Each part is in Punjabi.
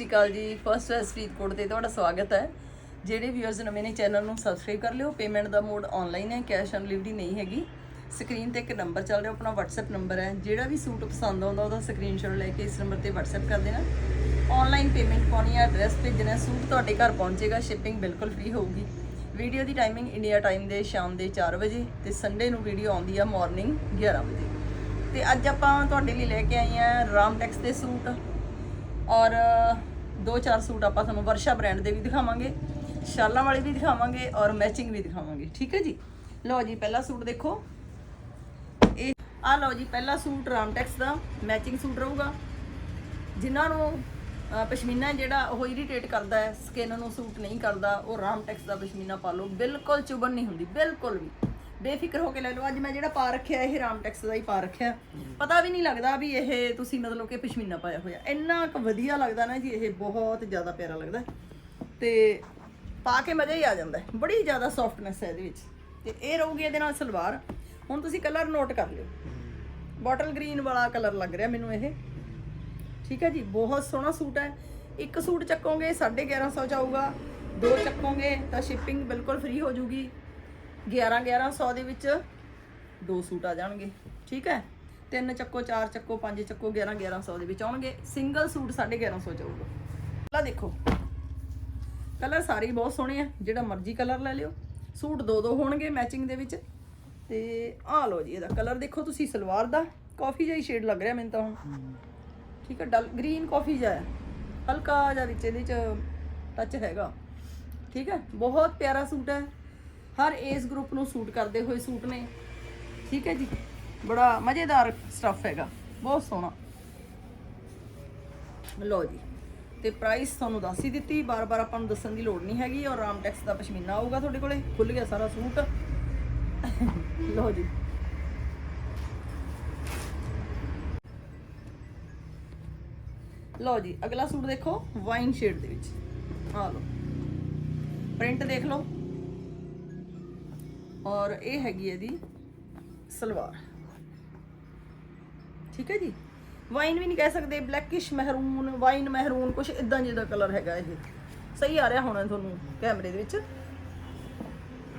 ਸਤਿ ਸ਼੍ਰੀ ਅਕਾਲ ਜੀ। ਫਸਟ ਵੈਸ ਫਰੀਦਕੋਟ ਤੇ ਤੁਹਾਡਾ ਸਵਾਗਤ ਹੈ। ਜਿਹੜੇ ਵਿਊਅਰਸ ਨਵੇਂ ਨੇ ਚੈਨਲ ਨੂੰ ਸਬਸਕ੍ਰਾਈਬ ਕਰ ਲਿਓ। ਪੇਮੈਂਟ ਦਾ ਮੋਡ ਆਨਲਾਈਨ ਹੈ ਕੈਸ਼ ਔਨ ਡਿਲੀਵਰੀ ਨਹੀਂ ਹੈਗੀ। ਸਕਰੀਨ ਤੇ ਇੱਕ ਨੰਬਰ ਚੱਲ ਰਿਹਾ, ਆਪਣਾ WhatsApp ਨੰਬਰ ਹੈ। ਜਿਹੜਾ ਵੀ ਸੂਟ ਪਸੰਦ ਆਉਂਦਾ ਉਹਦਾ ਸਕਰੀਨਸ਼ਾਟ ਲੈ ਕੇ ਇਸ ਨੰਬਰ ਤੇ WhatsApp ਕਰ ਦੇਣਾ। ਆਨਲਾਈਨ ਪੇਮੈਂਟ ਪਾਉਣੀ ਹੈ ਐਡਰੈਸ ਭੇਜਣਾ ਸੂਟ ਤੁਹਾਡੇ ਘਰ ਪਹੁੰਚੇਗਾ ਸ਼ਿਪਿੰਗ ਬਿਲਕੁਲ ਫ੍ਰੀ ਹੋਊਗੀ। ਵੀਡੀਓ ਦੀ ਟਾਈਮਿੰਗ ਇੰਡੀਆ ਟਾਈਮ ਦੇ ਸ਼ਾਮ ਦੇ 4 ਵਜੇ ਤੇ ਸੰਡੇ ਨੂੰ ਵੀਡੀਓ ਆਉਂਦੀ ਆ ਮਾਰਨਿੰਗ 11 ਵਜੇ। ਤੇ ਅੱਜ ਆਪਾਂ ਤੁਹਾਡੇ ਲਈ ਲੈ ਕੇ ਆਏ ਆ ਰਾਮ ਟੈਕਸ ਦੇ ਸੂਟ। ਔਰ ਦੋ ਚਾਰ ਸੂਟ ਆਪਾਂ ਤੁਹਾਨੂੰ ਵਰਸ਼ਾ ਬ੍ਰਾਂਡ ਦੇ ਵੀ ਦਿਖਾਵਾਂਗੇ, ਸ਼ਾਲਾਂ ਵਾਲੇ ਵੀ ਦਿਖਾਵਾਂਗੇ ਔਰ ਮੈਚਿੰਗ ਵੀ ਦਿਖਾਵਾਂਗੇ, ਠੀਕ ਹੈ ਜੀ? ਲਓ ਜੀ, ਪਹਿਲਾ ਸੂਟ ਦੇਖੋ। ਇਹ ਆ ਲਓ ਜੀ, ਪਹਿਲਾ ਸੂਟ ਰਾਮਟੈਕਸ ਦਾ ਮੈਚਿੰਗ ਸੂਟ ਰਹੂਗਾ। ਜਿਨ੍ਹਾਂ ਨੂੰ ਪਸ਼ਮੀਨਾ ਜਿਹੜਾ ਉਹ ਇਰੀਟੇਟ ਕਰਦਾ ਹੈ ਸਕਿਨ ਨੂੰ ਸੂਟ ਨਹੀਂ ਕਰਦਾ, ਉਹ ਰਾਮਟੈਕਸ ਦਾ ਪਸ਼ਮੀਨਾ ਪਾ ਲਓ। ਬਿਲਕੁਲ ਚੁਬਨ ਨਹੀਂ ਹੁੰਦੀ, ਬਿਲਕੁਲ ਵੀ। ਬੇਫਿਕਰ ਹੋ ਕੇ ਲੈ ਲਓ। ਅੱਜ ਮੈਂ ਜਿਹੜਾ ਪਾ ਰੱਖਿਆ, ਇਹ ਰਾਮਟੈਕਸ ਦਾ ਹੀ ਪਾ ਰੱਖਿਆ। ਪਤਾ ਵੀ ਨਹੀਂ ਲੱਗਦਾ ਵੀ ਇਹ ਤੁਸੀਂ ਮਤਲਬ ਕਿ ਪਸ਼ਮੀਨਾ ਪਾਇਆ ਹੋਇਆ। ਇੰਨਾ ਕੁ ਵਧੀਆ ਲੱਗਦਾ ਨਾ ਜੀ, ਇਹ ਬਹੁਤ ਜ਼ਿਆਦਾ ਪਿਆਰਾ ਲੱਗਦਾ ਹੈ। ਤੇ ਪਾ ਕੇ ਮਜ਼ਾ ਹੀ ਆ ਜਾਂਦਾ ਬੜੀ ਜ਼ਿਆਦਾ ਸੌਫਟਨੈਸ ਹੈ ਇਹਦੇ ਵਿੱਚ। ਤੇ ਇਹ ਰਹੂਗੀ ਇਹਦੇ ਨਾਲ ਸਲਵਾਰ। ਹੁਣ ਤੁਸੀਂ ਕਲਰ ਨੋਟ ਕਰ ਲਿਓ। ਬੋਟਲ ਗ੍ਰੀਨ ਵਾਲਾ ਕਲਰ ਲੱਗ ਰਿਹਾ ਮੈਨੂੰ ਇਹ। ਠੀਕ ਹੈ ਜੀ, ਬਹੁਤ ਸੋਹਣਾ ਸੂਟ ਹੈ। ਇੱਕ ਸੂਟ ਚੱਕੋਗੇ 1150 ਚ ਆਊਗਾ। ਦੋ ਚੱਕੋਗੇ, ਤਾਂ ਸ਼ਿਪਿੰਗ ਬਿਲਕੁਲ ਫ੍ਰੀ ਹੋ ਜੂਗੀ। 11 1100 ਦੇ ਵਿੱਚ ਦੋ ਸੂਟ ਆ ਜਾਣਗੇ, ਠੀਕ ਹੈ? ਤਿੰਨ ਚੱਕੋ, ਚਾਰ ਚੱਕੋ, ਪੰਜ ਚੱਕੋ 11 1100 ਦੇ ਵਿੱਚ ਆਉਣਗੇ। ਸਿੰਗਲ ਸੂਟ 1150 ਚ ਆਊਗਾ ਪਹਿਲਾਂ ਦੇਖੋ, ਕਲਰ ਸਾਰੇ ਹੀ ਬਹੁਤ ਸੋਹਣੇ ਆ, ਜਿਹੜਾ ਮਰਜ਼ੀ ਕਲਰ ਲੈ ਲਿਓ। ਸੂਟ ਦੋ ਦੋ ਹੋਣਗੇ ਮੈਚਿੰਗ ਦੇ ਵਿੱਚ। ਤੇ ਆਹ ਲਓ ਜੀ ਇਹਦਾ ਕਲਰ ਦੇਖੋ ਤੁਸੀਂ, ਸਲਵਾਰ ਦਾ। ਕਾਫੀ ਜਿਹਾ ਸ਼ੇਡ ਲੱਗ ਰਿਹਾ ਮੈਨੂੰ ਤਾਂ ਹੁਣ। ਠੀਕ ਹੈ, ਡਲ ਗ੍ਰੀਨ ਕਾਫੀ ਜਿਹਾ ਹੈ। ਹਲਕਾ ਜਿਹਾ ਵਿੱਚ ਇਹਦੇ ਚ ਟੱਚ ਹੈਗਾ। ਠੀਕ ਹੈ, ਬਹੁਤ ਪਿਆਰਾ ਸੂਟ ਹੈ। ਹਰ ਏਜ ਗਰੁੱਪ ਨੂੰ ਸੂਟ ਕਰਦੇ ਹੋਏ ਸੂਟ ਨੇ। ਠੀਕ ਹੈ ਜੀ? ਬੜਾ ਮਜ਼ੇਦਾਰ ਸਟੱਫ ਹੈਗਾ। ਬਹੁਤ ਸੋਹਣਾ। ਲਓ ਜੀ। ਤੇ ਪ੍ਰਾਈਸ ਤੁਹਾਨੂੰ ਦੱਸ ਹੀ ਦਿੱਤੀ। ਬਾਰ-ਬਾਰ ਆਪਾਂ ਨੂੰ ਦੱਸਣ ਦੀ ਲੋੜ ਨਹੀਂ ਹੈਗੀ ਔਰ ਰਾਮਟੈਕਸ ਦਾ ਪਸ਼ਮੀਨਾ ਆਊਗਾ ਤੁਹਾਡੇ ਕੋਲੇ। ਖੁੱਲ ਗਿਆ ਸਾਰਾ ਸੂਟ। ਲਓ ਜੀ। ਲਓ ਜੀ, ਅਗਲਾ ਸੂਟ ਦੇਖੋ। ਵਾਈਨ ਸ਼ੇਡ ਦੇ ਵਿੱਚ। ਆ ਲਓ। ਪ੍ਰਿੰਟ ਦੇਖ ਲਓ। ਔਰ ਇਹ ਹੈਗੀ ਹੈ ਇਹਦੀ ਸਲਵਾਰ। ਠੀਕ ਹੈ ਜੀ? ਵਾਈਨ ਵੀ ਨਹੀਂ ਕਹਿ ਸਕਦੇ ਬਲੈਕਿਸ਼ ਮਹਿਰੂਨ ਵਾਈਨ ਮਹਿਰੂਨ ਕੁਝ ਇਦਾਂ ਜਿਹਦਾ ਕਲਰ ਹੈਗਾ ਇਹ। ਸਹੀ ਆ ਰਿਹਾ ਹੋਣਾ ਤੁਹਾਨੂੰ ਕੈਮਰੇ ਦੇ ਵਿੱਚ?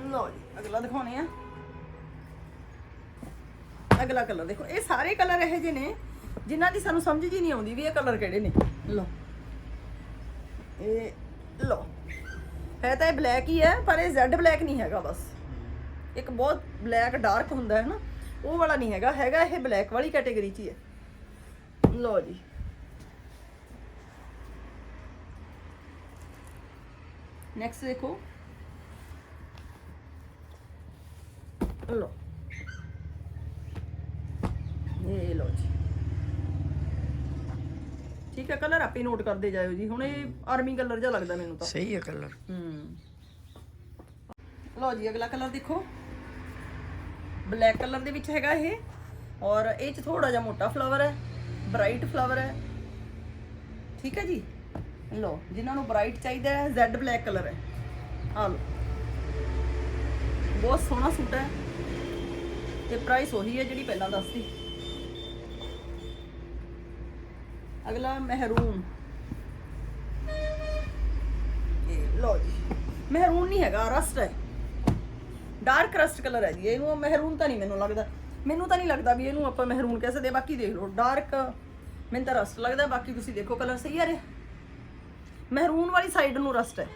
ਲਓ ਜੀ, ਅਗਲਾ ਦਿਖਾਉਣੇ ਆ। ਅਗਲਾ ਕਲਰ ਦੇਖੋ। ਇਹ ਸਾਰੇ ਕਲਰ ਇਹੋ ਜਿਹੇ ਨੇ, ਜਿਨ੍ਹਾਂ ਦੀ ਸਾਨੂੰ ਸਮਝ ਜੀ ਨਹੀਂ ਆਉਂਦੀ ਵੀ ਇਹ ਕਲਰ ਕਿਹੜੇ ਨੇ। ਲਓ। ਇਹ, ਲਓ। ਹੈ ਤਾਂ ਇਹ ਬਲੈਕ ਹੀ ਹੈ, ਪਰ ਇਹ ਜ਼ੈਡ ਬਲੈਕ ਨਹੀਂ ਹੈਗਾ ਬਸ। ਇੱਕ ਬਹੁਤ ਬਲੈਕ ਡਾਰਕ ਹੁੰਦਾ ਹੈ ਨਾ ਉਹ ਵਾਲਾ ਨਹੀਂ ਹੈਗਾ ਹੈਗਾ ਇਹ ਬਲੈਕ ਵਾਲੀ ਕੈਟਾਗਰੀ 'ਚ ਹੀ ਹੈ। ਲਓ ਜੀ। ਨੈਕਸਟ ਦੇਖੋ। ਲਓ। ਇਹ ਲਓ ਜੀ। ਠੀਕ ਹੈ ਕਲਰ ਆਪੇ ਨੋਟ ਕਰਦੇ ਜਾਇਓ ਜੀ। ਹੁਣ ਇਹ ਆਰਮੀ ਕਲਰ ਜਿਹਾ ਲੱਗਦਾ ਮੈਨੂੰ ਤਾਂ। ਸਹੀ ਹੈ ਕਲਰ ਹੂੰ। ਲਓ ਜੀ ਅਗਲਾ ਕਲਰ ਦੇਖੋ। ਬਲੈਕ ਕਲਰ ਦੇ ਵਿੱਚ ਹੈਗਾ ਇਹ। ਔਰ ਇਹ ਚ ਥੋੜਾ ਜਿਹਾ ਮੋਟਾ ਫਲਾਵਰ ਹੈ ਬ੍ਰਾਈਟ ਫਲਾਵਰ ਹੈ। ਠੀਕ ਹੈ ਜੀ? ਲਓ, ਜਿਨ੍ਹਾਂ ਨੂੰ ਬ੍ਰਾਈਟ ਚਾਹੀਦਾ ਹੈ ਜ਼ੈਡ ਬਲੈਕ ਕਲਰ ਹੈ। ਆ ਲਓ। ਬਹੁਤ ਸੋਹਣਾ ਸੂਟ ਹੈ। ਤੇ ਪ੍ਰਾਈਸ ਉਹੀ ਹੈ ਜਿਹੜੀ ਪਹਿਲਾਂ ਦੱਸਦੀ ਅਗਲਾ ਮਹਿਰੂਨ। ਇਹ ਲਓ ਜੀ। ਮਹਿਰੂਨ ਨਹੀਂ ਹੈਗਾ ਰਸਟ ਹੈ। ਡਾਰਕ ਰਸਟ ਕਲਰ ਹੈ ਜੀ, ਇਹਨੂੰ ਮਹਿਰੂਨ ਤਾਂ ਨਹੀਂ ਮੈਨੂੰ ਲੱਗਦਾ। ਮੈਨੂੰ ਤਾਂ ਨਹੀਂ ਲੱਗਦਾ ਵੀ ਇਹਨੂੰ ਆਪਾਂ ਮਹਿਰੂਨ ਕਹਿ ਸਕਦੇ, ਬਾਕੀ ਦੇਖ ਲਓ ਡਾਰਕ ਮੈਨੂੰ ਤਾਂ ਰਸਟ ਲੱਗਦਾ, ਬਾਕੀ ਤੁਸੀਂ ਦੇਖੋ ਕਲਰ ਸਹੀ ਆ ਰਿਹਾ। ਮਹਿਰੂਨ ਵਾਲੀ ਸਾਈਡ ਨੂੰ ਰਸਟ ਹੈ।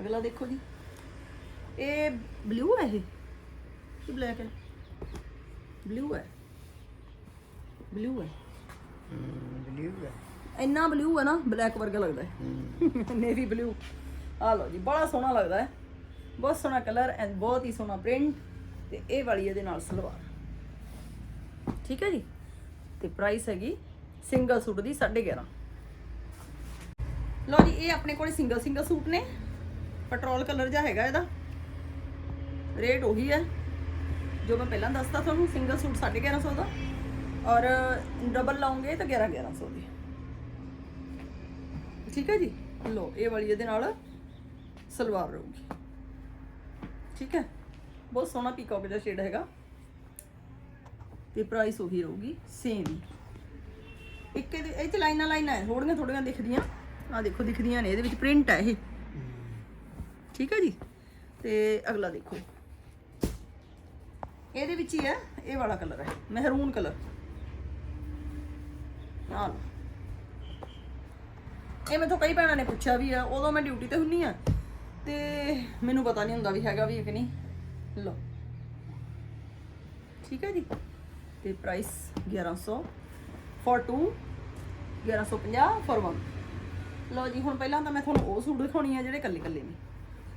ਅਗਲਾ ਦੇਖੋ ਜੀ। ਇਹ ਬਲੂ ਹੈ ਇਹ? ਕਿ ਬਲੈਕ ਹੈ? ਬਲੂ ਹੈ। ਬਲੂ ਹੈ। ਇੰਨਾ ਬਲੂ ਹੈ ਨਾ ਬਲੈਕ ਵਰਗਾ ਲੱਗਦਾ ਹੈ। ਨੇਵੀ ਬਲੂ ਆ ਲਓ ਜੀ ਬੜਾ ਸੋਹਣਾ ਲੱਗਦਾ ਹੈ। ਬਹੁਤ ਸੋਹਣਾ ਕਲਰ ਐਂਡ ਬਹੁਤ ਹੀ ਸੋਹਣਾ ਪ੍ਰਿੰਟ ਤੇ ਇਹ ਵਾਲੀ ਇਹਦੇ ਨਾਲ ਸਲਵਾਰ। ਠੀਕ ਹੈ ਜੀ? ਤੇ ਪ੍ਰਾਈਸ ਹੈਗੀ ਸਿੰਗਲ ਸੂਟ ਦੀ 11.5 ਲਓ ਜੀ ਇਹ ਆਪਣੇ ਕੋਲੇ ਸਿੰਗਲ ਸਿੰਗਲ ਸੂਟ ਨੇ। ਪੈਟਰੋਲ ਕਲਰ ਜਿਹਾ ਹੈਗਾ ਇਹਦਾ। ਰੇਟ ਉਹੀ ਹੈ। ਜੋ ਮੈਂ ਪਹਿਲਾਂ ਦੱਸਤਾ ਤੁਹਾਨੂੰ ਸਿੰਗਲ ਸੂਟ 1150 ਦਾ। ਔਰ ਡਬਲ ਲਾਉਂਗੇ ਤਾਂ 11 1100 ਦੀ। ਠੀਕ ਹੈ ਜੀ? ਲੋ ਇਹ ਵਾਲੀ ਇਹਦੇ ਨਾਲ ਸਲਵਾਰ ਰਹੂਗੀ। ਠੀਕ ਹੈ? ਬਹੁਤ ਸੋਹਣਾ ਪੀਕੌਕ ਦਾ ਸ਼ੇਡ ਹੈਗਾ। ਤੇ ਪ੍ਰਾਈਸ ਉਹੀ ਰਹੂਗੀ ਸੇਮ ਹੀ। ਇੱਕ ਇਹਦੇ ਇਹ ਚ ਲਾਈਨਾਂ ਲਾਈਨਾਂ ਹੈ, ਥੋੜੀਆਂ ਥੋੜੀਆਂ ਦਿਖਦੀਆਂ। ਆ ਦੇਖੋ, ਦਿਖਦੀਆਂ ਨੇ, ਇਹਦੇ ਵਿੱਚ ਪ੍ਰਿੰਟ ਹੈ ਇਹ। ਠੀਕ ਹੈ ਜੀ? ਤੇ ਅਗਲਾ ਦੇਖੋ। ਇਹਦੇ ਵਿੱਚ ਹੀ ਹੈ, ਇਹ ਵਾਲਾ ਕਲਰ ਹੈ, ਮਹਿਰੂਨ ਕਲਰ ਨਾਲ। ਇਹ ਮੈਥੋਂ ਕਈ ਭੈਣਾਂ ਨੇ ਪੁੱਛਿਆ ਵੀ ਆ, ਉਦੋਂ ਮੈਂ ਡਿਊਟੀ ਤੇ ਹੁੰਨੀ ਆ, ਤੇ ਮੈਨੂੰ ਪਤਾ ਨਹੀਂ ਹੁੰਦਾ ਵੀ ਹੈਗਾ ਵੀ ਹੈ ਕਿ ਨਹੀਂ। ਲਓ। ਠੀਕ ਹੈ ਜੀ? ਤੇ ਪ੍ਰਾਈਸ 1100 for 2 1150 for 1 ਲਓ ਜੀ, ਹੁਣ ਪਹਿਲਾਂ ਤਾਂ ਮੈਂ ਤੁਹਾਨੂੰ ਉਹ ਸੂਟ ਦਿਖਾਉਣੀ ਆ ਜਿਹੜੇ ਕੱਲੇ ਕੱਲੇ ਨੇ।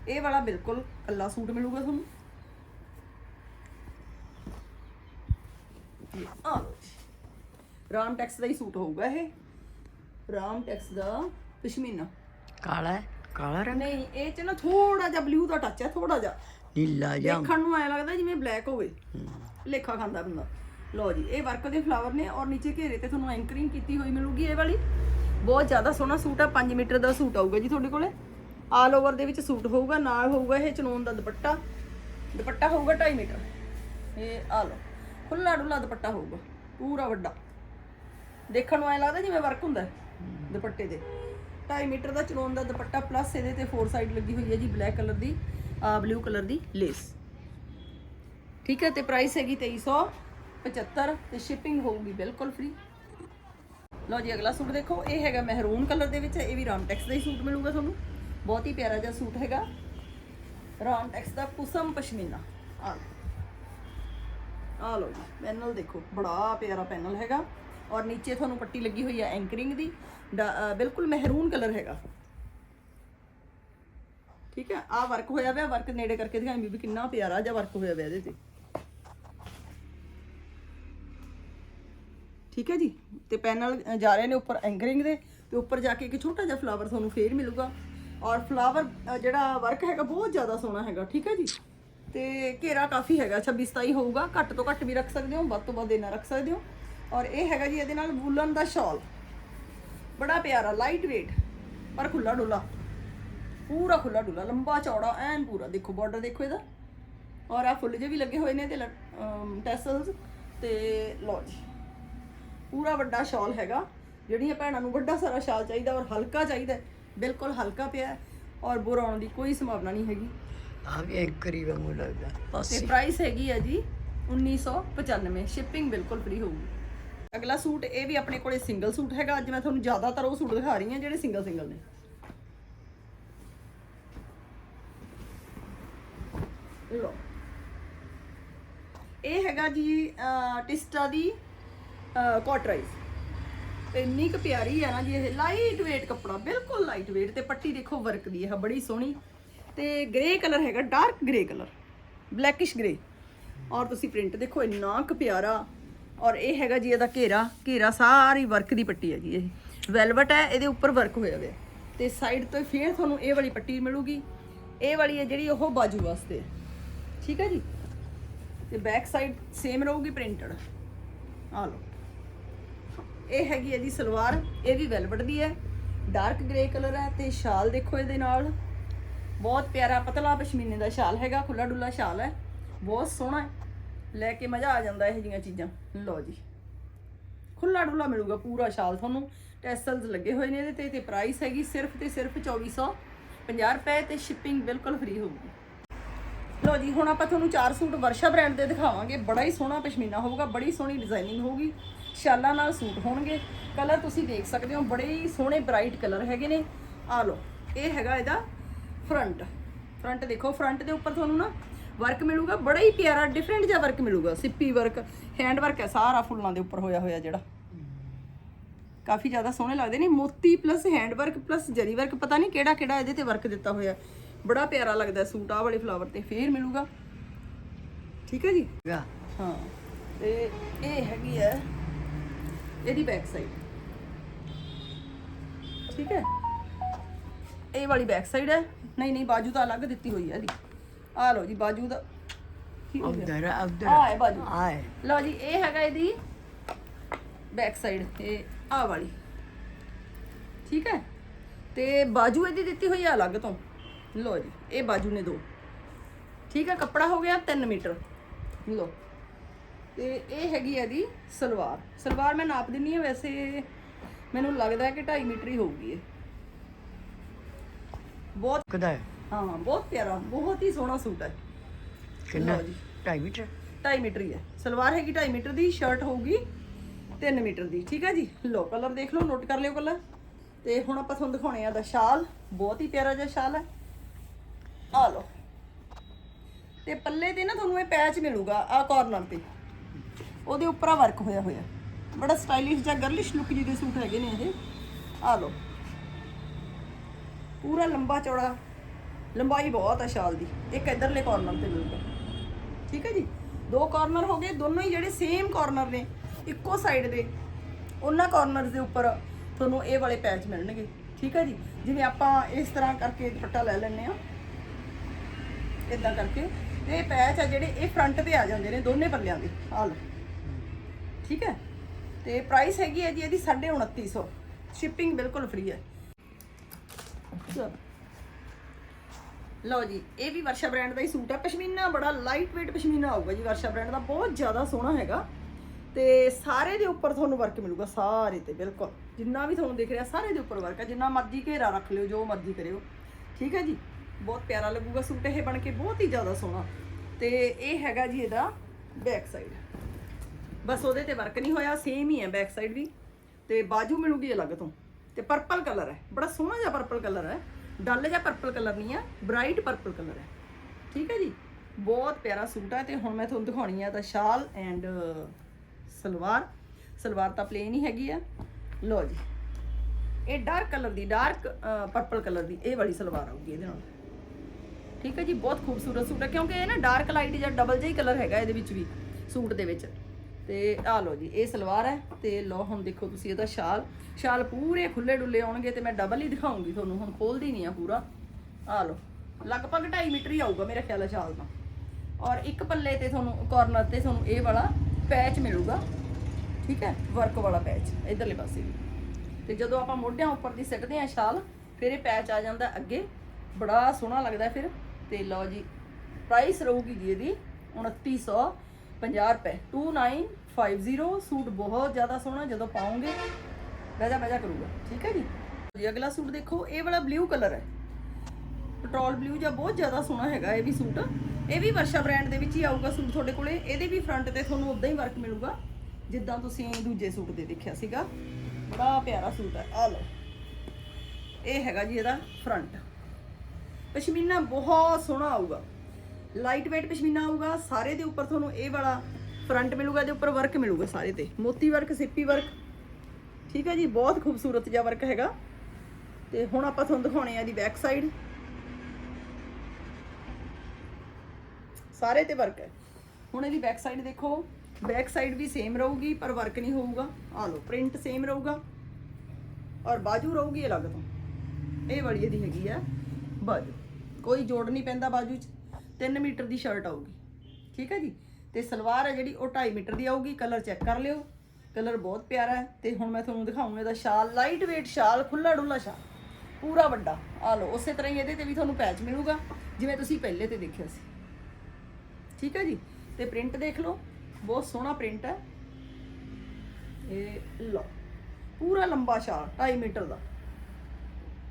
ਇਹ ਵਾਲਾ ਬਿਲਕੁਲ ਕੱਲਾ ਸੂਟ ਮਿਲੂਗਾ ਤੁਹਾਨੂੰ। ਆ ਰਾਮ ਟੈਕਸ ਦਾ ਹੀ ਸੂਟ ਹੋਊਗਾ ਇਹ। ਰਾਮ ਟੈਕਸ ਦਾ ਪਸ਼ਮੀਨਾ। ਕਾਲਾ ਹੈ? ਕਾਲਾ ਰੰਗ? ਨਹੀਂ ਇਹ ਚ ਨਾ ਥੋੜਾ ਜਿਹਾ ਬਲੂ ਦਾ ਟੱਚ ਹੈ ਥੋੜਾ ਜਿਹਾ। ਨੀਲਾ ਜਾਂ ਦੇਖਣ ਨੂੰ ਐ ਲੱਗਦਾ ਜਿਵੇਂ ਬਲੈਕ ਹੋਵੇ। ਲੇਖਾ ਖਾਂਦਾ ਬੰਦਾ। ਲਓ ਜੀ ਇਹ ਵਰਕ ਦੇ ਫਲਾਵਰ ਨੇ ਔਰ ਨੀਚੇ ਘੇਰੇ ਤੇ ਤੁਹਾਨੂੰ ਐਂਕਰਿੰਗ ਕੀਤੀ ਹੋਈ ਮਿਲੂਗੀ ਇਹ ਵਾਲੀ। ਬਹੁਤ ਜ਼ਿਆਦਾ ਸੋਹਣਾ ਸੂਟ ਆ 5 ਮੀਟਰ ਦਾ ਸੂਟ ਆਊਗਾ ਜੀ ਤੁਹਾਡੇ ਕੋਲੇ। ਆਲ ਓਵਰ ਦੇ ਵਿੱਚ ਸੂਟ ਹੋਊਗਾ ਨਾਲ ਹੋਊਗਾ ਇਹ ਚਨੋਨ ਦਾ ਦੁਪੱਟਾ। ਦੁਪੱਟਾ ਹੋਊਗਾ 2.5 ਮੀਟਰ। ਇਹ ਆ ਲਓ ਖੁੱਲਾ ਡੁੱਲਾ ਦੁਪੱਟਾ ਹੋਊਗਾ ਪੂਰਾ ਵੱਡਾ। ਦੇਖਣ ਨੂੰ ਐ ਲੱਗਦਾ ਜਿਵੇਂ ਵਰਕ ਹੁੰਦਾ ਹੈ। ਦੁਪੱਟੇ ਦੇ। 2.5 ਮੀਟਰ ਦਾ ਚਨੋਨ ਦਾ ਦੁਪੱਟਾ ਪਲੱਸ ਇਹਦੇ ਤੇ ਫੋਰ ਸਾਈਡ ਲੱਗੀ ਹੋਈ ਹੈ ਜੀ ਬਲੈਕ ਕਲਰ ਦੀ ਆ ਬਲੂ ਕਲਰ ਦੀ ਲੇਸ ਠੀਕ ਹੈ ਤੇ ਪ੍ਰਾਈਸ ਹੈਗੀ 2375 ਤੇ ਸ਼ਿਪਿੰਗ ਹੋਊਗੀ ਬਿਲਕੁਲ ਫ੍ਰੀ ਲਓ ਜੀ, ਅਗਲਾ ਸੂਟ ਦੇਖੋ। ਇਹ ਹੈਗਾ ਮਹਿਰੂਨ ਕਲਰ ਦੇ ਵਿੱਚ, ਇਹ ਵੀ ਰਾਮਟੈਕਸ ਦਾ ਹੀ ਸੂਟ ਮਿਲੂਗਾ ਤੁਹਾਨੂੰ। ਬਹੁਤ ਹੀ ਪਿਆਰਾ ਜਿਹਾ ਸੂਟ ਹੈਗਾ। ਰਾਮਟੈਕਸ ਦਾ ਕੁਸਮ ਪਸ਼ਮੀਨਾ। ਆ ਆ ਲਓ ਜੀ ਪੈਨਲ ਦੇਖੋ। ਬੜਾ ਪਿਆਰਾ ਪੈਨਲ ਹੈਗਾ। ਔਰ ਨੀਚੇ ਤੁਹਾਨੂੰ ਪੱਟੀ ਲੱਗੀ ਹੋਈ ਹੈ ਐਂਕਰਿੰਗ ਦੀ। ਡਾ- ਬਿਲਕੁਲ ਮਹਿਰੂਨ ਕਲਰ ਹੈਗਾ। ਠੀਕ ਹੈ? ਆ ਵਰਕ ਹੋਇਆ ਹੋਇਆ ਵਰਕ ਨੇੜੇ ਕਰਕੇ ਦਿਖਾਈ ਬੀਬੀ ਕਿੰਨਾ ਪਿਆਰਾ ਜਿਹਾ ਵਰਕ ਹੋਇਆ ਹੋਇਆ ਇਹਦੇ ਤੇ। ਠੀਕ ਹੈ ਜੀ? ਤੇ ਪੈਨਲ ਜਾ ਰਹੇ ਨੇ ਉੱਪਰ ਐਂਕਰਿੰਗ ਦੇ। ਤੇ ਉੱਪਰ ਜਾ ਕੇ ਇੱਕ ਛੋਟਾ ਜਿਹਾ ਫਲਾਵਰ ਤੁਹਾਨੂੰ ਫੇਰ ਮਿਲੂਗਾ। ਔਰ ਫਲਾਵਰ ਜਿਹੜਾ ਵਰਕ ਹੈਗਾ, ਬਹੁਤ ਜ਼ਿਆਦਾ ਸੋਹਣਾ ਹੈਗਾ। ਠੀਕ ਹੈ ਜੀ? ਤੇ ਘੇਰਾ ਕਾਫੀ ਹੈਗਾ। 26 27 ਹੋਊਗਾ। ਘੱਟ ਤੋਂ ਘੱਟ ਵੀ ਰੱਖ ਸਕਦੇ ਹੋ, ਵੱਧ ਤੋਂ ਵੱਧ ਇਹਨਾਂ ਰੱਖ ਸਕਦੇ ਹੋ। ਔਰ ਇਹ ਹੈਗਾ ਜੀ ਇਹਦੇ ਨਾਲ ਵੂਲਨ ਦਾ ਸ਼ਾਲ। ਬੜਾ ਪਿਆਰਾ ਲਾਈਟ weight ਪਰ ਖੁੱਲਾ ਡੁੱਲਾ। ਪੂਰਾ ਖੁੱਲਾ ਡੁੱਲਾ ਲੰਬਾ ਚੌੜਾ ਐਨ ਪੂਰਾ। ਦੇਖੋ ਬਾਰਡਰ ਦੇਖੋ ਇਹਦਾ। ਔਰ ਆ ਫੁੱਲ ਜੇ ਵੀ ਲੱਗੇ ਹੋਏ ਨੇ ਤੇ ਟੈਸਲਸ ਤੇ ਲਓ ਜੀ ਪੂਰਾ ਵੱਡਾ ਸ਼ਾਲ ਹੈਗਾ। ਜਿਹੜੀਆਂ ਭੈਣਾਂ ਨੂੰ ਵੱਡਾ ਸਾਰਾ ਸ਼ਾਲ ਚਾਹੀਦਾ ਔਰ ਹਲਕਾ ਚਾਹੀਦਾ ਬਿਲਕੁਲ ਹਲਕਾ ਪਿਆ ਔਰ ਬੁਰਾ ਆਉਣ ਦੀ ਕੋਈ ਸੰਭਾਵਨਾ ਨਹੀਂ ਹੈਗੀ। ਆ ਵੀ ਐਂਕਰੀ ਵਾਂਗੂ ਲੱਗਦਾ। ਤੇ ਪ੍ਰਾਈਸ ਹੈਗੀ ਹੈ ਜੀ 1995 ਸ਼ਿਪਿੰਗ ਬਿਲਕੁਲ ਫ੍ਰੀ ਹੋਊਗੀ। ਅਗਲਾ ਸੂਟ ਇਹ ਵੀ ਆਪਣੇ ਕੋਲੇ ਸਿੰਗਲ ਸੂਟ ਹੈਗਾ। ਅੱਜ ਮੈਂ ਤੁਹਾਨੂੰ ਜ਼ਿਆਦਾਤਰ ਉਹ ਸੂਟ ਦਿਖਾ ਰਹੀ ਹਾਂ ਜਿਹੜੇ ਸਿੰਗਲ ਸਿੰਗਲ ਨੇ। ਲੋ ਇਹ ਹੈਗਾ ਜੀ ਟਿਸਟਾ ਦੀ ਕੋਟਰਾਈਜ਼ ਤੇ ਇੰਨੀ ਕੁ ਪਿਆਰੀ ਹੈ ਨਾ ਜੀ ਇਹ। ਲਾਈਟ weight ਕੱਪੜਾ, ਬਿਲਕੁਲ ਲਾਈਟ weight ਤੇ ਪੱਟੀ ਦੇਖੋ ਵਰਕ ਦੀ ਹੈ ਬੜੀ ਸੋਹਣੀ। ਤੇ ਗ੍ਰੇ ਕਲਰ ਹੈਗਾ dark grey colour blackish grey ਔਰ ਤੁਸੀਂ ਪ੍ਰਿੰਟ ਦੇਖੋ, ਇੰਨਾ ਕੁ ਪਿਆਰਾ। ਔਰ ਇਹ ਹੈਗਾ ਜੀ ਇਹਦਾ ਘੇਰਾ। ਘੇਰਾ ਸਾਰੀ ਵਰਕ ਦੀ ਪੱਟੀ ਹੈ ਜੀ ਇਹ। ਵੈਲਵਟ ਹੈ, ਇਹਦੇ ਉੱਪਰ ਵਰਕ ਹੋਇਆ ਹੋਇਆ। ਤੇ ਸਾਈਡ ਤੋਂ ਫੇਰ ਤੁਹਾਨੂੰ ਇਹ ਵਾਲੀ ਪੱਟੀ ਮਿਲੂਗੀ। ਇਹ ਵਾਲੀ ਹੈ ਜਿਹੜੀ ਉਹ ਬਾਜੂ ਵਾਸਤੇ। ਠੀਕ ਹੈ ਜੀ? ਤੇ ਬੈਕ ਸਾਈਡ ਸੇਮ ਰਹੂਗੀ ਪ੍ਰਿੰਟਡ ਆ ਲਓ। ਇਹ ਹੈਗੀ ਇਹਦੀ ਸਲਵਾਰ। ਇਹ ਵੀ ਵੈਲਵਟ ਦੀ ਹੈ। ਡਾਰਕ ਗ੍ਰੇ ਕਲਰ ਹੈ ਤੇ ਸ਼ਾਲ ਦੇਖੋ ਇਹਦੇ ਨਾਲ। ਬਹੁਤ ਪਿਆਰਾ ਪਤਲਾ ਪਸ਼ਮੀਨੇ ਦਾ ਸ਼ਾਲ ਹੈਗਾ ਖੁੱਲਾ ਡੁੱਲਾ ਸ਼ਾਲ ਹੈ। ਬਹੁਤ ਸੋਹਣਾ ਹੈ। ਲੈ ਕੇ ਮਜ਼ਾ ਆ ਜਾਂਦਾ ਇਹ ਜੀਆਂ ਚੀਜ਼ਾਂ। ਲਓ ਜੀ। ਖੁੱਲਾ ਡੁੱਲਾ ਮਿਲੂਗਾ ਪੂਰਾ ਸ਼ਾਲ ਤੁਹਾਨੂੰ। ਟੈਸਲਸ ਲੱਗੇ ਹੋਏ ਨੇ ਇਹਦੇ ਤੇ ਤੇ ਪ੍ਰਾਈਸ ਹੈਗੀ ਸਿਰਫ ਤੇ ਸਿਰਫ 2450 ਰੁਪਏ ਤੇ ਸ਼ਿਪਿੰਗ ਬਿਲਕੁਲ ਫ੍ਰੀ ਹੋਊਗੀ। ਲੋ ਜੀ ਹੁਣ ਆਪਾਂ ਤੁਹਾਨੂੰ ਚਾਰ ਸੂਟ ਵਰਸ਼ਾ ਬ੍ਰਾਂਡ ਦੇ ਦਿਖਾਵਾਂਗੇ। ਬੜਾ ਹੀ ਸੋਹਣਾ ਪਸ਼ਮੀਨਾ ਹੋਊਗਾ ਬੜੀ ਸੋਹਣੀ ਡਿਜ਼ਾਈਨਿੰਗ ਹੋਊਗੀ। ਸ਼ਾਲਾਂ ਨਾਲ ਸੂਟ ਹੋਣਗੇ। ਕਲਰ ਤੁਸੀਂ ਦੇਖ ਸਕਦੇ ਹੋ ਬੜੇ ਹੀ ਸੋਹਣੇ ਬ੍ਰਾਈਟ ਕਲਰ ਹੈਗੇ ਨੇ। ਆ ਲੋ ਇਹ ਹੈਗਾ ਇਹਦਾ ਫਰੰਟ ਫਰੰਟ ਦੇਖੋ ਫਰੰਟ ਦੇ ਉੱਪਰ ਤੁਹਾਨੂੰ ਨਾ ਵਰਕ ਮਿਲੂਗਾ ਬੜਾ ਹੀ ਪਿਆਰਾ ਡਿਫਰੈਂਟ ਜਿਹਾ ਵਰਕ ਮਿਲੂਗਾ ਸਿੱਪੀ ਵਰਕ ਹੈਂਡ ਵਰਕ ਹੈ ਸਾਰਾ ਫੁੱਲਾਂ ਦੇ ਉੱਪਰ ਹੋਇਆ ਹੋਇਆ ਜਿਹੜਾ। ਕਾਫੀ ਜ਼ਿਆਦਾ ਸੋਹਣੇ ਲੱਗਦੇ ਨੇ ਮੋਤੀ plus hand work plus zari work ਪਤਾ ਨਹੀਂ ਕਿਹੜਾ ਕਿਹੜਾ ਇਹਦੇ ਤੇ ਵਰਕ ਦਿੱਤਾ ਹੋਇਆ ਬੜਾ ਪਿਆਰਾ ਲੱਗਦਾ ਸੂਟ ਆਹ ਵਾਲੇ ਫਲਾਵਰ ਤੇ ਫੇਰ ਮਿਲੂਗਾ। ਠੀਕ ਹੈ ਜੀ? ਹਾਂ ਤੇ ਇਹ ਹੈਗੀ ਹੈ ਇਹਦੀ ਬੈਕ ਸਾਈਡ ਠੀਕ ਹੈ? ਇਹ ਵਾਲੀ ਬੈਕ ਸਾਈਡ ਹੈ। ਨਹੀਂ ਨਹੀਂ ਬਾਜੂ ਤਾਂ ਅਲੱਗ ਦਿੱਤੀ ਹੋਈ ਹੈ ਇਹਦੀ। ਆ ਲਓ ਜੀ ਬਾਜੂ ਦਾ। ਕੀ ਹੋ ਗਿਆ? ਉਧਰ ਉਧਰ ਆ। ਹੈ ਬਾਜੂ। ਆਏ ਲਓ ਜੀ ਇਹ ਹੈਗਾ ਇਹਦੀ ਬੈਕ ਸਾਈਡ ਇਹ ਆ ਵਾਲੀ। ਠੀਕ ਹੈ? ਤੇ ਬਾਜੂ ਇਹਦੀ ਦਿੱਤੀ ਹੋਈ ਆ ਅਲੱਗ ਤੋਂ। ਲਓ ਜੀ ਇਹ ਬਾਜੂ ਨੇ ਦੋ। ਠੀਕ ਹੈ ਕੱਪੜਾ ਹੋ ਗਿਆ 3 ਮੀਟਰ। ਲਓ। ਤੇ ਇਹ ਹੈਗੀ ਹੈ ਦੀ ਸਲਵਾਰ। ਸਲਵਾਰ ਮੈਂ ਨਾਪ ਦਿੰਨੀ ਆ ਵੈਸੇ ਮੈਨੂੰ ਲੱਗਦਾ ਹੈ ਕਿ 2.5 ਮੀਟਰ ਹੀ ਹੋਊਗੀ ਇਹ। ਬਹੁਤ ਕਦਾ ਹੈ। ਹਾਂ ਬਹੁਤ ਪਿਆਰਾ ਬਹੁਤ ਹੀ ਸੋਹਣਾ ਸੂਟ ਹੈ। ਕਿੰਨਾ? ਲਓ ਜੀ। 2.5 ਮੀਟਰ? 2.5 ਮੀਟਰ ਹੀ ਹੈ। ਸਲਵਾਰ ਹੈਗੀ 2.5 ਮੀਟਰ ਦੀ ਸ਼ਰਟ ਹੋਊਗੀ 3 ਮੀਟਰ ਦੀ ਠੀਕ ਹੈ ਜੀ? ਲੋ ਕਲਰ ਦੇਖ ਲਓ ਨੋਟ ਕਰ ਲਿਓ ਕਲਰ। ਤੇ ਹੁਣ ਆਪਾਂ ਤੁਹਾਨੂੰ ਦਿਖਾਉਣੇ ਆ ਦਾ ਸ਼ਾਲ। ਬਹੁਤ ਹੀ ਪਿਆਰਾ ਜਿਹਾ ਸ਼ਾਲ ਹੈ। ਆ ਲੋ ਤੇ ਪੱਲੇ ਤੇ ਨਾ ਤੁਹਾਨੂੰ ਇਹ ਪੈਚ ਮਿਲੂਗਾ ਆ ਕਾਰਨਰ ਤੇ। ਉਹਦੇ ਉੱਪਰ ਆ ਵਰਕ ਹੋਇਆ ਹੋਇਆ। ਬੜਾ ਸਟਾਈਲਿਸ਼ ਜਿਹਾ ਗਰਲਿਸ਼ ਲੁੱਕ ਜਿਹੇ ਸੂਟ ਹੈਗੇ ਨੇ ਇਹ। ਆ ਲੋ ਪੂਰਾ ਲੰਬਾ ਚੌੜਾ ਲੰਬਾਈ ਬਹੁਤ ਆ ਸ਼ਾਲ ਦੀ। ਇੱਕ ਇਧਰਲੇ ਕਾਰਨਰ ਤੇ ਮਿਲੂਗਾ ਠੀਕ ਹੈ ਜੀ? ਦੋ ਕਾਰਨਰ ਹੋ ਗਏ, ਦੋਨੋਂ ਹੀ ਜਿਹੜੇ ਸੇਮ ਕਾਰਨਰ ਨੇ, ਇੱਕੋ ਸਾਈਡ ਦੇ। ਉਹਨਾਂ ਕਾਰਨਰਸ ਦੇ ਉੱਪਰ ਤੁਹਾਨੂੰ ਇਹ ਵਾਲੇ ਪੈਚ ਮਿਲਣਗੇ। ਠੀਕ ਹੈ ਜੀ? ਜਿਵੇਂ ਆਪਾਂ ਇਸ ਤਰ੍ਹਾਂ ਕਰਕੇ ਦੁਪੱਟਾ ਲੈ ਲੈਂਦੇ ਆ ਇਦਾਂ ਕਰਕੇ। ਤੇ ਇਹ ਪੈਚ ਆ ਜਿਹੜੇ ਇਹ ਫਰੰਟ ਤੇ ਆ ਜਾਂਦੇ ਨੇ, ਦੋਨੇ ਪੱਲਿਆਂ ਦੇ। ਆ ਲਓ। ਠੀਕ ਹੈ? ਤੇ ਪ੍ਰਾਈਸ ਹੈਗੀ ਹੈ ਜੀ ਇਹਦੀ 2950 ਸ਼ਿਪਿੰਗ ਬਿਲਕੁਲ ਫ੍ਰੀ ਹੈ। ਚਲੋ ਲਓ ਜੀ, ਇਹ ਵੀ ਵਰਸ਼ਾ ਬ੍ਰਾਂਡ ਦਾ ਹੀ ਸੂਟ ਹੈ। ਪਸ਼ਮੀਨਾ ਬੜਾ ਲਾਈਟ weight ਪਸ਼ਮੀਨਾ ਆਊਗਾ ਜੀ, ਵਰਸ਼ਾ ਬ੍ਰਾਂਡ ਦਾ। ਬਹੁਤ ਜ਼ਿਆਦਾ ਸੋਹਣਾ ਹੈਗਾ। ਤੇ ਸਾਰੇ ਦੇ ਉੱਪਰ ਤੁਹਾਨੂੰ ਵਰਕ ਮਿਲੂਗਾ, ਸਾਰੇ ਤੇ, ਬਿਲਕੁਲ। ਜਿੰਨਾ ਵੀ ਤੁਹਾਨੂੰ ਦਿਖ ਰਿਹਾ, ਸਾਰੇ ਦੇ ਉੱਪਰ ਵਰਕ ਹੈ। ਜਿੰਨਾ ਮਰਜ਼ੀ ਘੇਰਾ ਰੱਖ ਲਿਓ, ਜੋ ਮਰਜ਼ੀ ਕਰਿਓ। ਠੀਕ ਹੈ ਜੀ? ਬਹੁਤ ਪਿਆਰਾ ਲੱਗੂਗਾ ਸੂਟ ਇਹ ਬਣ ਕੇ, ਬਹੁਤ ਹੀ ਜ਼ਿਆਦਾ ਸੋਹਣਾ। ਤੇ ਇਹ ਹੈਗਾ ਜੀ ਇਹਦਾ ਬੈਕ ਸਾਈਡ ਬਸ ਉਹਦੇ ਤੇ ਵਰਕ ਨਹੀਂ ਹੋਇਆ ਸੇਮ ਹੀ ਹੈ ਬੈਕ ਸਾਈਡ ਵੀ। ਤੇ ਬਾਜੂ ਮਿਲੂਗੀ ਅਲੱਗ ਤੋਂ। ਤੇ ਪਰਪਲ ਕਲਰ ਹੈ। ਬੜਾ ਸੋਹਣਾ ਜਿਹਾ ਪਰਪਲ ਕਲਰ ਹੈ। ਡਲ ਜਾਂ ਪਰਪਲ ਕਲਰ ਨਹੀਂ ਹੈ ਬ੍ਰਾਈਟ ਪਰਪਲ ਕਲਰ ਹੈ ਠੀਕ ਹੈ ਜੀ? ਬਹੁਤ ਪਿਆਰਾ ਸੂਟ ਹੈ ਤੇ ਹੁਣ ਮੈਂ ਤੁਹਾਨੂੰ ਦਿਖਾਉਣੀ ਹੈ ਤਾਂ ਸ਼ਾਲ ਐਂਡ ਸਲਵਾਰ। ਸਲਵਾਰ ਤਾਂ ਪਲੇਨ ਹੀ ਹੈਗੀ ਆ। ਲੋ ਜੀ। ਇਹ ਡਾਰਕ ਕਲਰ ਦੀ ਡਾਰਕ ਪਰਪਲ ਕਲਰ ਦੀ ਇਹ ਵਾਲੀ ਸਲਵਾਰ ਆਊਗੀ ਇਹਦੇ ਨਾਲ। ਠੀਕ ਹੈ ਜੀ? ਬਹੁਤ ਖੂਬਸੂਰਤ ਸੂਟ ਹੈ ਕਿਉਂਕਿ ਇਹ ਨਾ ਡਾਰਕ ਲਾਈਟ ਜਾਂ ਡਬਲ ਜਿਹਾ ਹੀ ਕਲਰ ਹੈਗਾ ਇਹਦੇ ਵਿੱਚ ਵੀ, ਸੂਟ ਦੇ ਵਿੱਚ। ਤੇ ਆ ਲਓ ਜੀ, ਇਹ ਸਲਵਾਰ ਹੈ ਤੇ ਲਓ ਹੁਣ ਦੇਖੋ ਤੁਸੀਂ ਇਹਦਾ ਸ਼ਾਲ। ਸ਼ਾਲ ਪੂਰੇ ਖੁੱਲੇ ਡੁੱਲੇ ਆਉਣਗੇ ਤੇ ਮੈਂ ਡਬਲ ਹੀ ਦਿਖਾਉਂਗੀ ਤੁਹਾਨੂੰ, ਹੁਣ ਖੋਲਦੀ ਨਹੀਂ ਆ ਪੂਰਾ। ਆ ਲਓ, ਲਗਭਗ 2.5 ਮੀਟਰ ਹੀ ਆਊਗਾ ਮੇਰੇ ਖਿਆਲ ਹੈ ਸ਼ਾਲ ਦਾ। ਔਰ ਇੱਕ ਪੱਲੇ ਤੇ ਤੁਹਾਨੂੰ ਕਾਰਨਰ ਤੇ ਤੁਹਾਨੂੰ ਇਹ ਵਾਲਾ ਪੈਚ ਮਿਲੂਗਾ, ਠੀਕ ਹੈ ਵਰਕ ਵਾਲਾ ਪੈਚ ਇਧਰਲੇ ਪਾਸੇ ਵੀ। ਤੇ ਜਦੋਂ ਆਪਾਂ ਮੋਢਿਆਂ ਉੱਪਰ ਦੀ ਸਿੱਟਦੇ ਆ ਸ਼ਾਲ, ਫਿਰ ਇਹ ਪੈਚ ਆ ਜਾਂਦਾ ਅੱਗੇ, ਬੜਾ ਸੋਹਣਾ ਲੱਗਦਾ ਫਿਰ। ਤੇ ਲਓ ਜੀ ਪ੍ਰਾਈਸ ਰਹੂਗੀ ਜੀ ਇਹਦੀ 2950 ਰੁਪਏ 2950 ਸੂਟ ਬਹੁਤ ਜ਼ਿਆਦਾ ਸੋਹਣਾ ਜਦੋਂ ਪਾਉਂਗੇ ਬਹਿਜਾ ਬਹਿਜਾ ਕਰੂਗਾ, ਠੀਕ ਹੈ ਜੀ? ਜੀ, ਅਗਲਾ ਸੂਟ ਦੇਖੋ, ਇਹ ਵਾਲਾ ਬਲੂ ਕਲਰ ਹੈ। ਪੈਟਰੋਲ ਬਲੂ ਜਾਂ ਬਹੁਤ ਜ਼ਿਆਦਾ ਸੋਹਣਾ ਹੈਗਾ ਇਹ ਵੀ ਸੂਟ। ਇਹ ਵੀ ਵਰਸ਼ਾ ਬ੍ਰਾਂਡ ਦੇ ਵਿੱਚ ਹੀ ਆਊਗਾ ਸੂਟ ਤੁਹਾਡੇ ਕੋਲੇ। ਇਹਦੇ ਵੀ ਫਰੰਟ ਤੇ ਤੁਹਾਨੂੰ ਉਦਾਂ ਹੀ ਵਰਕ ਮਿਲੂਗਾ, ਜਿੱਦਾਂ ਤੁਸੀਂ ਦੂਜੇ ਸੂਟ ਦੇ ਦੇਖਿਆ ਸੀਗਾ। ਬੜਾ ਪਿਆਰਾ ਸੂਟ ਹੈ। ਆ ਲਓ। ਇਹ ਹੈਗਾ ਜੀ ਇਹਦਾ ਫਰੰਟ ਪਸ਼ਮੀਨਾ ਬਹੁਤ ਸੋਹਣਾ ਆਊਗਾ। ਲਾਈਟ weight ਪਸ਼ਮੀਨਾ ਆਊਗਾ। ਸਾਰੇ ਦੇ ਉੱਪਰ ਤੁਹਾਨੂੰ ਇਹ ਵਾਲਾ ਫਰੰਟ ਮਿਲੂਗਾ ਇਹਦੇ ਉੱਪਰ ਵਰਕ ਮਿਲੂਗਾ ਸਾਰੇ ਤੇ। ਮੋਤੀ ਵਰਕ ਸਿੱਪੀ ਵਰਕ ਠੀਕ ਹੈ ਜੀ, ਬਹੁਤ ਖੂਬਸੂਰਤ ਜਿਹਾ ਵਰਕ ਹੈਗਾ। ਤੇ ਹੁਣ ਆਪਾਂ ਤੁਹਾਨੂੰ ਦਿਖਾਉਣੇ ਆ ਦੀ ਬੈਕ ਸਾਈਡ ਸਾਰੇ ਤੇ ਵਰਕ ਹੈ। ਹੁਣ ਇਹਦੀ ਬੈਕ ਸਾਈਡ ਦੇਖੋ। ਬੈਕ ਸਾਈਡ ਵੀ ਸੇਮ ਰਹੂਗੀ, ਪਰ ਵਰਕ ਨਹੀਂ ਹੋਊਗਾ। ਆ ਲਓ ਪ੍ਰਿੰਟ ਸੇਮ ਰਹੂਗਾ। ਔਰ ਬਾਜੂ ਰਹੂਗੀ ਅਲੱਗ ਤੋਂ। ਇਹ ਵਾਲੀ ਇਹਦੀ ਹੈਗੀ ਆ ਬਾਜੂ। ਕੋਈ ਜੋੜ ਨਹੀਂ ਪੈਂਦਾ ਬਾਜੂ 'ਚ। 3 ਮੀਟਰ ਦੀ ਸ਼ਰਟ ਆਊਗੀ। ਠੀਕ ਹੈ ਜੀ? ਤੇ ਸਲਵਾਰ ਹੈ ਜਿਹੜੀ ਉਹ 2.5 ਮੀਟਰ ਦੀ ਆਊਗੀ, ਕਲਰ ਚੈੱਕ ਕਰ ਲਿਓ। ਕਲਰ ਬਹੁਤ ਪਿਆਰਾ ਹੈ ਤੇ ਹੁਣ ਮੈਂ ਤੁਹਾਨੂੰ ਦਿਖਾਉਂਗਾ ਇਹਦਾ ਸ਼ਾਲ ਲਾਈਟ weight ਸ਼ਾਲ ਖੁੱਲਾ ਡੁੱਲਾ ਸ਼ਾਲ, ਪੂਰਾ ਵੱਡਾ। ਆ ਲਓ, ਉਸੇ ਤਰ੍ਹਾਂ ਹੀ ਇਹਦੇ ਤੇ ਵੀ ਤੁਹਾਨੂੰ ਪੈਚ ਮਿਲੂਗਾ, ਜਿਵੇਂ ਤੁਸੀਂ ਪਹਿਲੇ ਤੇ ਦੇਖਿਆ ਸੀ। ਠੀਕ ਹੈ ਜੀ? ਤੇ ਪ੍ਰਿੰਟ ਦੇਖ ਲਓ, ਬਹੁਤ ਸੋਹਣਾ ਪ੍ਰਿੰਟ ਹੈ। ਇਹ ਲਓ, ਪੂਰਾ ਲੰਬਾ ਸ਼ਾਲ 2.5 ਮੀਟਰ ਦਾ।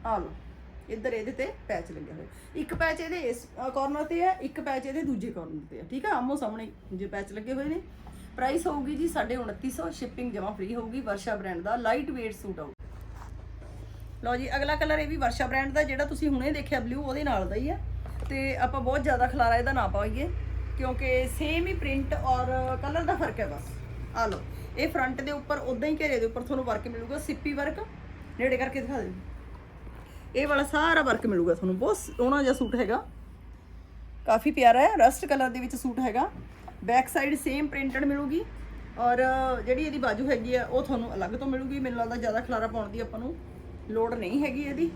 ਆ ਲਓ ਇੱਧਰ ਇਹਦੇ ਤੇ ਪੈਚ ਲੱਗਿਆ ਹੋਇਆ। ਇੱਕ ਪੈਚ ਇਹਦੇ ਇਸ ਕਾਰਨਰ ਤੇ ਹੈ, ਇੱਕ ਪੈਚ ਇਹਦੇ ਦੂਜੇ ਕਾਰਨਰ ਤੇ ਹੈ, ਠੀਕ ਹੈ ਆਮੋ ਸਾਹਮਣੇ ਜੇ ਪੈਚ ਲੱਗੇ ਹੋਏ ਨੇ। ਪ੍ਰਾਈਸ ਹੋਊਗੀ ਜੀ 2950 ਸ਼ਿਪਿੰਗ ਜਮਾ ਫ੍ਰੀ ਹੋਊਗੀ, ਵਰਸ਼ਾ ਬ੍ਰਾਂਡ ਦਾ ਲਾਈਟ weight ਸੂਟ ਆਊ ਲਓ ਜੀ, ਅਗਲਾ ਕਲਰ ਇਹ ਵੀ ਵਰਸ਼ਾ ਬ੍ਰਾਂਡ ਦਾ, ਜਿਹੜਾ ਤੁਸੀਂ ਹੁਣੇ ਦੇਖਿਆ ਬਲੂ ਉਹਦੇ ਨਾਲ ਦਾ ਹੀ ਹੈ। ਤੇ ਆਪਾਂ ਬਹੁਤ ਜ਼ਿਆਦਾ ਖਲਾਰਾ ਇਹਦਾ ਨਾ ਪਾਈਏ, ਕਿਉਂਕਿ ਸੇਮ ਹੀ ਪ੍ਰਿੰਟ ਔਰ ਕਲਰ ਦਾ ਫ਼ਰਕ ਹੈ ਬਸ। ਆ ਲਓ, ਇਹ ਫਰੰਟ ਦੇ ਉੱਪਰ ਉਦਾਂ ਹੀ ਘੇਰੇ ਦੇ ਉੱਪਰ ਤੁਹਾਨੂੰ ਵਰਕ ਮਿਲੂਗਾ, ਸਿੱਪੀ ਵਰਕ ਨੇੜੇ ਕਰਕੇ ਦਿਖਾ ਦੇ ਇਹ ਵਾਲਾ ਸਾਰਾ ਵਰਕ ਮਿਲੂਗਾ ਤੁਹਾਨੂੰ। ਬਹੁਤ ਸੋਹਣਾ ਜਿਹਾ ਸੂਟ ਹੈਗਾ। ਕਾਫੀ ਪਿਆਰਾ ਹੈ, ਰਸਟ ਕਲਰ ਦੇ ਵਿੱਚ ਸੂਟ ਹੈਗਾ। ਬੈਕ ਸਾਈਡ ਸੇਮ ਪ੍ਰਿੰਟਡ ਮਿਲੂਗੀ। ਔਰ ਜਿਹੜੀ ਇਹਦੀ ਬਾਜੂ ਹੈਗੀ ਆ, ਉਹ ਤੁਹਾਨੂੰ ਅਲੱਗ ਤੋਂ ਮਿਲੂਗੀ। ਮੈਨੂੰ ਲੱਗਦਾ ਜ਼ਿਆਦਾ ਖਲਾਰਾ ਪਾਉਣ ਦੀ ਆਪਾਂ ਨੂੰ ਲੋੜ ਨਹੀਂ ਹੈਗੀ ਇਹਦੀ।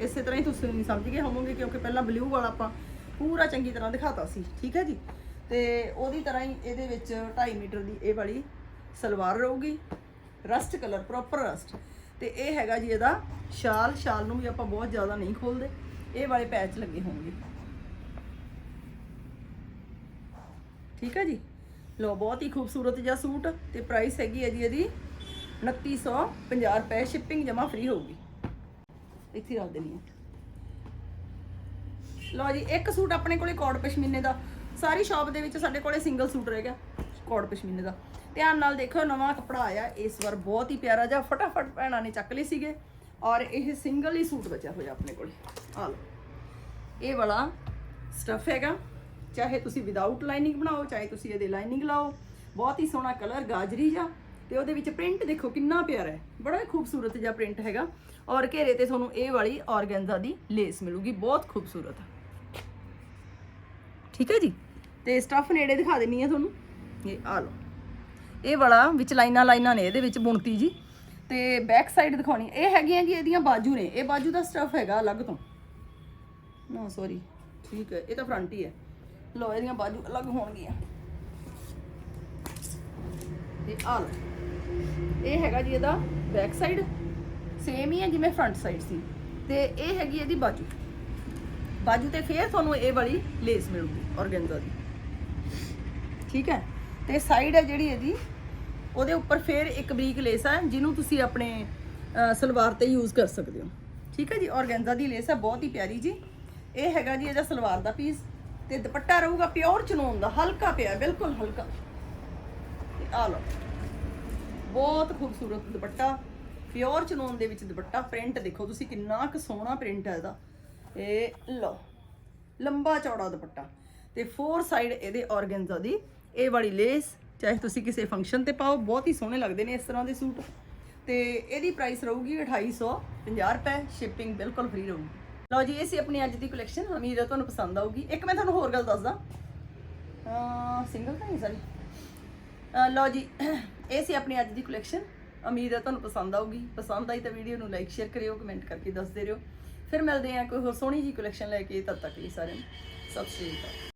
ਇਸੇ ਤਰ੍ਹਾਂ ਹੀ ਤੁਸੀਂ ਨਹੀਂ ਸਮਝ ਗਏ ਹੋਵੋਗੇ, ਕਿਉਂਕਿ ਪਹਿਲਾਂ ਬਲੂ ਵਾਲਾ ਆਪਾਂ ਪੂਰਾ ਚੰਗੀ ਤਰ੍ਹਾਂ ਦਿਖਾਤਾ ਸੀ। ਠੀਕ ਹੈ ਜੀ? ਤੇ ਉਹਦੀ ਤਰ੍ਹਾਂ ਹੀ ਇਹਦੇ ਵਿੱਚ 2.5 ਮੀਟਰ ਦੀ ਇਹ ਵਾਲੀ ਸਲਵਾਰ ਰਹੂਗੀ। ਰਸਟ ਕਲਰ ਪ੍ਰੋਪਰ ਰਸਟ ਤੇ ਇਹ ਹੈਗਾ ਜੀ ਇਹਦਾ ਸ਼ਾਲ ਸ਼ਾਲ ਨੂੰ ਵੀ ਆਪਾਂ ਬਹੁਤ ਜ਼ਿਆਦਾ ਨਹੀਂ ਖੋਲਦੇ। ਇਹ ਵਾਲੇ ਪੈਚ ਲੱਗੇ ਹੋਣਗੇ। ਠੀਕ ਹੈ ਜੀ? ਲੋ ਬਹੁਤ ਹੀ ਖੂਬਸੂਰਤ ਜਿਹਾ ਸੂਟ ਤੇ ਪ੍ਰਾਈਸ ਹੈਗੀ ਹੈ ਜੀ ਇਹਦੀ 2950 ਰੁਪਏ। ਸ਼ਿਪਿੰਗ ਜਮਾ ਫ੍ਰੀ ਹੋਊਗੀ। ਇੱਥੇ ਰੱਖ ਦੇਣੀ ਹੈ। ਲਓ ਜੀ, ਇੱਕ ਸੂਟ ਆਪਣੇ ਕੋਲੇ ਕੋਟ ਪਸ਼ਮੀਨੇ ਦਾ। ਸਾਰੀ ਸ਼ਾਪ ਦੇ ਵਿੱਚ ਸਾਡੇ ਕੋਲੇ ਸਿੰਗਲ ਸੂਟ ਰਹਿ ਗਿਆ। ਕੋਟ ਪਸ਼ਮੀਨੇ ਦਾ। ਧਿਆਨ ਨਾਲ ਦੇਖੋ ਨਵਾਂ ਕੱਪੜਾ ਆਇਆ, ਇਸ ਵਾਰ ਬਹੁਤ ਹੀ ਪਿਆਰਾ ਜਿਹਾ, ਫਟਾਫਟ ਭੈਣਾਂ ਨੇ ਚੱਕ ਲਏ ਸੀਗੇ ਔਰ ਇਹ ਸਿੰਗਲ ਹੀ ਸੂਟ ਬਚਿਆ ਹੋਇਆ ਆਪਣੇ ਕੋਲ। ਆ ਲਓ। ਇਹ ਵਾਲਾ ਸਟਫ ਹੈਗਾ, ਚਾਹੇ ਤੁਸੀਂ ਵਿਦਆਊਟ ਲਾਈਨਿੰਗ ਬਣਾਓ, ਚਾਹੇ ਤੁਸੀਂ ਇਹਦੇ ਲਾਈਨਿੰਗ ਲਾਓ, ਬਹੁਤ ਹੀ ਸੋਹਣਾ ਕਲਰ ਗਾਜਰੀ ਜਾ ਤੇ ਉਹਦੇ ਵਿੱਚ ਪ੍ਰਿੰਟ ਦੇਖੋ ਕਿੰਨਾ ਪਿਆਰਾ ਹੈ। ਬੜਾ ਹੀ ਖੂਬਸੂਰਤ ਜਿਹਾ ਪ੍ਰਿੰਟ ਹੈਗਾ ਔਰ ਘੇਰੇ ਤੇ ਤੁਹਾਨੂੰ ਇਹ ਵਾਲੀ ਔਰਗੈਂਜ਼ਾ ਦੀ ਲੇਸ ਮਿਲੂਗੀ, ਬਹੁਤ ਖੂਬਸੂਰਤ। ਠੀਕ ਹੈ ਜੀ? ਤੇ ਸਟਫ ਨੇੜੇ ਦਿਖਾ ਦਿੰਨੀ ਆ ਤੁਹਾਨੂੰ। ਇਹ ਆ ਲਓ। ਇਹ ਵਾਲਾ ਵਿੱਚ ਲਾਈਨਾਂ ਲਾਈਨਾਂ ਨੇ, ਇਹਦੇ ਵਿੱਚ ਬੁਣਤੀ ਜੀ। ਤੇ ਬੈਕ ਸਾਈਡ ਦਿਖਾਉਣੀ। ਇਹ ਹੈਗੀਆਂ ਜੀ ਇਹਦੀਆਂ ਬਾਜੂ ਨੇ। ਇਹ ਬਾਜੂ ਦਾ ਸਟਫ ਹੈਗਾ ਅਲੱਗ ਤੋਂ। ਨਾ ਸੌਰੀ ਠੀਕ ਹੈ, ਇਹ ਤਾਂ ਫਰੰਟ ਹੀ ਹੈ। ਲੋ ਇਹਦੀਆਂ ਬਾਜੂ ਅਲੱਗ ਹੋਣਗੀਆਂ। ਤੇ ਆ ਲਓ। ਇਹ ਹੈਗਾ ਜੀ ਇਹਦਾ ਬੈਕ ਸਾਈਡ ਸੇਮ ਹੀ ਹੈ ਜਿਵੇਂ ਫਰੰਟ ਸਾਈਡ ਸੀ। ਤੇ ਇਹ ਹੈਗੀ ਇਹਦੀ ਬਾਜੂ। ਬਾਜੂ ਤੇ ਫੇਰ ਤੁਹਾਨੂੰ ਇਹ ਵਾਲੀ ਲੇਸ ਮਿਲੂਗੀ ਔਰਗੈਂਜ਼ਾ ਦੀ। ਠੀਕ ਹੈ? ਤੇ ਸਾਈਡ ਹੈ ਜਿਹੜੀ ਇਹਦੀ, ਉਹਦੇ ਉੱਪਰ ਫੇਰ ਇੱਕ ਬਰੀਕ ਲੇਸ ਹੈ ਜਿਹਨੂੰ ਤੁਸੀਂ ਆਪਣੇ ਸਲਵਾਰ ਤੇ ਯੂਜ਼ ਕਰ ਸਕਦੇ ਹੋ। ਠੀਕ ਹੈ ਜੀ? ਔਰਗੈਂਜ਼ਾ ਦੀ ਲੇਸ ਹੈ ਬਹੁਤ ਹੀ ਪਿਆਰੀ ਜੀ। ਇਹ ਹੈਗਾ ਜੀ ਇਹਦਾ ਸਲਵਾਰ ਦਾ ਪੀਸ ਤੇ ਦੁਪੱਟਾ ਰਹੂਗਾ ਪਿਓਰ ਚਨੋਨ ਦਾ, ਹਲਕਾ ਪਿਆ, ਬਿਲਕੁਲ ਹਲਕਾ। ਆ ਲਓ। ਬਹੁਤ ਖੂਬਸੂਰਤ ਦੁਪੱਟਾ ਪਿਓਰ ਚਨੋਨ ਦੇ ਵਿੱਚ ਦੁਪੱਟਾ ਪ੍ਰਿੰਟ ਦੇਖੋ ਤੁਸੀਂ ਕਿੰਨਾ ਕੁ ਸੋਹਣਾ ਪ੍ਰਿੰਟ ਹੈ ਇਹਦਾ। ਇਹ ਲਓ, ਲੰਬਾ ਚੌੜਾ ਦੁਪੱਟਾ। ਤੇ ਫੋਰ ਸਾਈਡ ਇਹਦੇ ਔਰਗੈਂਜ਼ਾ ਦੀ ਇਹ ਵਾਲੀ ਲੇਸ, ਚਾਹੇ ਤੁਸੀਂ ਕਿਸੇ ਫੰਕਸ਼ਨ ਤੇ ਪਾਓ, ਬਹੁਤ ਹੀ ਸੋਹਣੇ ਲੱਗਦੇ ਨੇ ਇਸ ਤਰ੍ਹਾਂ ਦੇ ਸੂਟ। ਤੇ ਇਹਦੀ ਪ੍ਰਾਈਸ ਰਹੂਗੀ 2850 ਰੁਪਏ ਸ਼ਿਪਿੰਗ ਬਿਲਕੁਲ ਫ੍ਰੀ ਰਹੂਗੀ। ਲਓ ਜੀ, ਇਹ ਸੀ ਆਪਣੀ ਅੱਜ ਦੀ ਕਲੈਕਸ਼ਨ ਉਮੀਦ ਹੈ ਤੁਹਾਨੂੰ ਪਸੰਦ ਆਊਗੀ। ਇੱਕ ਮੈਂ ਤੁਹਾਨੂੰ ਹੋਰ ਗੱਲ ਦੱਸਦਾ। ਸਿੰਗਲ ਤਾਂ ਨਹੀਂ ਸਾਰੀ ਲਓ ਜੀ, ਇਹ ਸੀ ਆਪਣੀ ਅੱਜ ਦੀ ਕਲੈਕਸ਼ਨ ਉਮੀਦ ਹੈ ਤੁਹਾਨੂੰ ਪਸੰਦ ਆਊਗੀ। ਪਸੰਦ ਆਈ ਤਾਂ ਵੀਡੀਓ ਨੂੰ ਲਾਈਕ ਸ਼ੇਅਰ ਕਰਿਓ ਕਮੈਂਟ ਕਰਕੇ ਦੱਸਦੇ ਰਹੋ। ਫਿਰ ਮਿਲਦੇ ਹਾਂ ਕੋਈ ਹੋਰ ਸੋਹਣੀ ਜੀ ਕਲੈਕਸ਼ਨ ਲੈ ਕੇ, ਤਦ ਤੱਕ ਲਈ ਸਾਰਿਆਂ ਨੂੰ। ਸਤਿ ਸ਼੍ਰੀ ਅਕਾਲ।